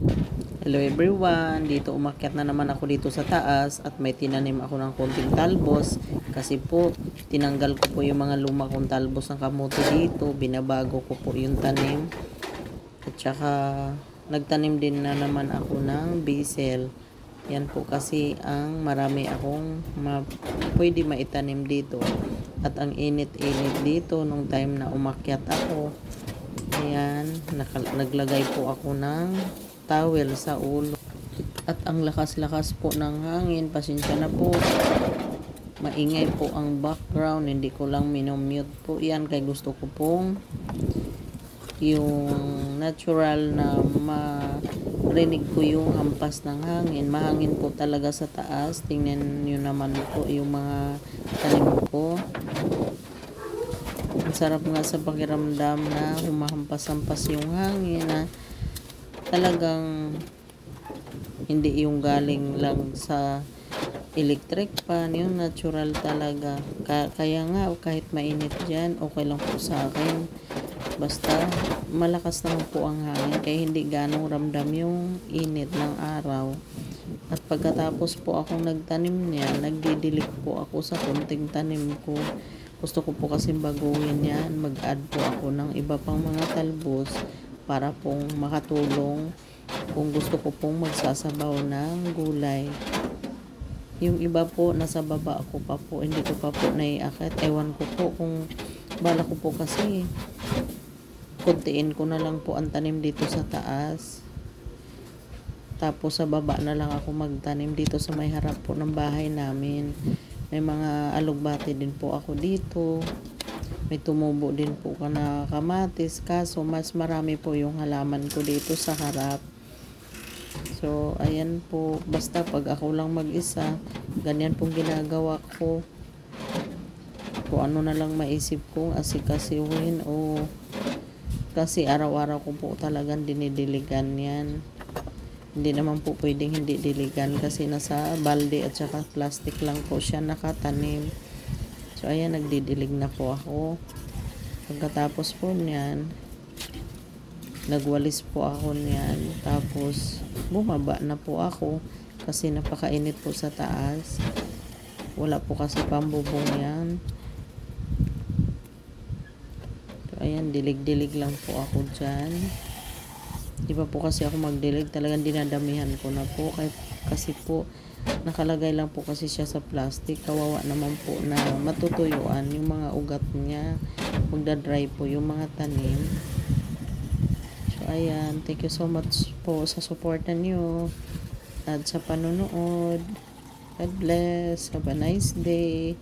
Hello everyone, dito umakyat na naman ako dito sa taas at may tinanim ako ng konting talbos. Kasi po tinanggal ko po yung mga luma kong talbos ng kamote dito, binabago ko po yung tanim. At saka nagtanim din na naman ako ng basil. Yan po kasi ang marami akong ma pwede maitanim dito. At ang init-init dito nung time na umakyat ako ayan, naglagay po ako ng towel sa ulo. At ang lakas-lakas po ng hangin, pasensya na po. Maingay po ang background, hindi ko lang minomute po yan kay gusto ko pong yung natural na marinig ko yung hampas ng hangin. Mahangin po talaga sa taas. Tingnan nyo naman po yung mga tanim ko. Ang sarap nga sa pakiramdam na humahampas-hampas yung hangin na talagang hindi yung galing lang sa electric fan, yung natural talaga. Ka- kaya nga, kahit mainit dyan, okay lang po sa akin. Basta, malakas naman po ang hangin, kaya hindi ganong ramdam yung init ng araw. At pagkatapos po akong nagtanim niya, nagdidilig po ako sa kunting tanim ko. Gusto ko po kasi baguhin yan, mag-add po ako ng iba pang mga talbos para pong makatulong kung gusto ko pong magsasabaw ng gulay. Yung iba po, nasa baba ako pa po, hindi ko pa po naiakit. Ewan ko po kung bala ko po kasi kuntiin ko na lang po ang tanim dito sa taas. Tapos sa baba na lang ako magtanim dito sa may harap po ng bahay namin. May mga alugbati din po ako dito. May tumubo din po ka na kamatis. Kaso mas marami po yung halaman ko dito sa harap. So, ayan po. Basta pag ako lang mag-isa, ganyan pong ginagawa ko. Kung ano na lang maisip kong asikasiwin o kasi araw-araw ko po talagang dinidiligan yan. Hindi naman po pwedeng hindi diligan kasi nasa balde at saka plastic lang po siya nakatanim. So, ayan, nagdidilig na po ako. Pagkatapos po niyan, nagwalis po ako niyan. Tapos, bumaba na po ako kasi napakainit po sa taas. Wala po kasi pambubong yan. So, ayan, dilig-dilig lang po ako dyan. Di ba po kasi ako magdilig, talagang dinadamihan ko na po. Kasi po, nakalagay lang po kasi siya sa plastic. Kawawa naman po na matutuyuan yung mga ugat niya. Magda-dry po yung mga tanim. So, ayan. Thank you so much po sa suporta niyo at sa panonood. God bless. Have a nice day.